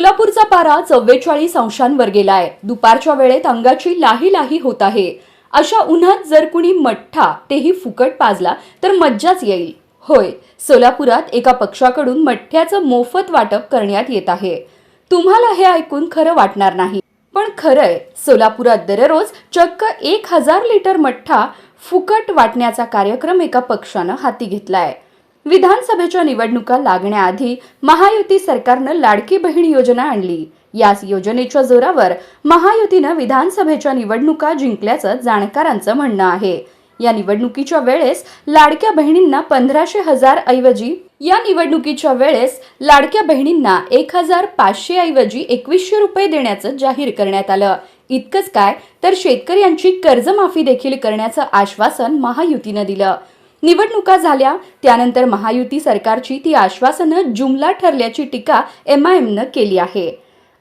सोलापूरचा पारा चव्वेचाळीस अंशांवर गेलाय. दुपारच्या वेळेत अंगाची लाही लाही होत आहे. अशा उन्हात जर कुणी मठ्ठा तेही फुकट पाजला तर मज्जाच येईल. होय सोलापुरात एका पक्षाकडून मठ्ठ्याचं मोफत वाटप करण्यात येत आहे. तुम्हाला हे ऐकून खरं वाटणार नाही. पण खरंय सोलापुरात दररोज चक्क एक हजार लिटर मठ्ठा फुकट वाटण्याचा कार्यक्रम एका पक्षानं हाती घेतलाय. विधानसभेच्या निवडणुका लागण्याआधी महायुती सरकारनं लाडकी बहीण योजना आणली. याच योजनेच्या जोरावर महायुतीनं विधानसभेच्या निवडणुका जिंकल्याचं जाणकारांचं म्हणणं आहे. या निवडणुकीच्या वेळेस लाडक्या बहिणींना पंधराशे हजार ऐवजी या निवडणुकीच्या वेळेस लाडक्या बहिणींना एक हजार पाचशे ऐवजी एकवीसशे रुपये देण्याचं जाहीर करण्यात आलं. इतकंच काय तर शेतकऱ्यांची कर्जमाफी देखील करण्याचं आश्वासन महायुतीनं दिलं. निवडणुका झाल्या. त्यानंतर महायुती सरकारची ती आश्वासनं जुमला ठरल्याची टीका एम आय एमनं केली आहे.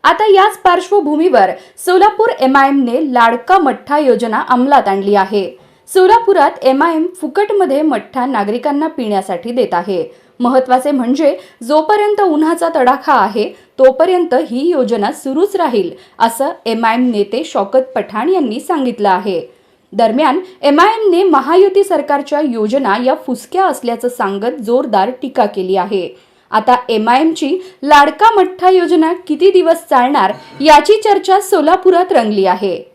आता याच पार्श्वभूमीवर सोलापूर एम आय एमने लाडका मठ्ठा योजना अंमलात आणली आहे. सोलापुरात एम आय एम फुकटमध्ये मठ्ठा नागरिकांना पिण्यासाठी देत आहे. महत्त्वाचे म्हणजे जोपर्यंत उन्हाचा तडाखा आहे तोपर्यंत ही योजना सुरूच राहील असं एम आय एम नेते शौकत पठाण यांनी सांगितलं आहे. दरम्यान एमआयएमने महायुती सरकारच्या योजना या फुसक्या असल्याचं सांगत जोरदार टीका केली आहे. आता एमआयएमची लाडका मठ्ठा योजना किती दिवस चालणार याची चर्चा सोलापुरात रंगली आहे.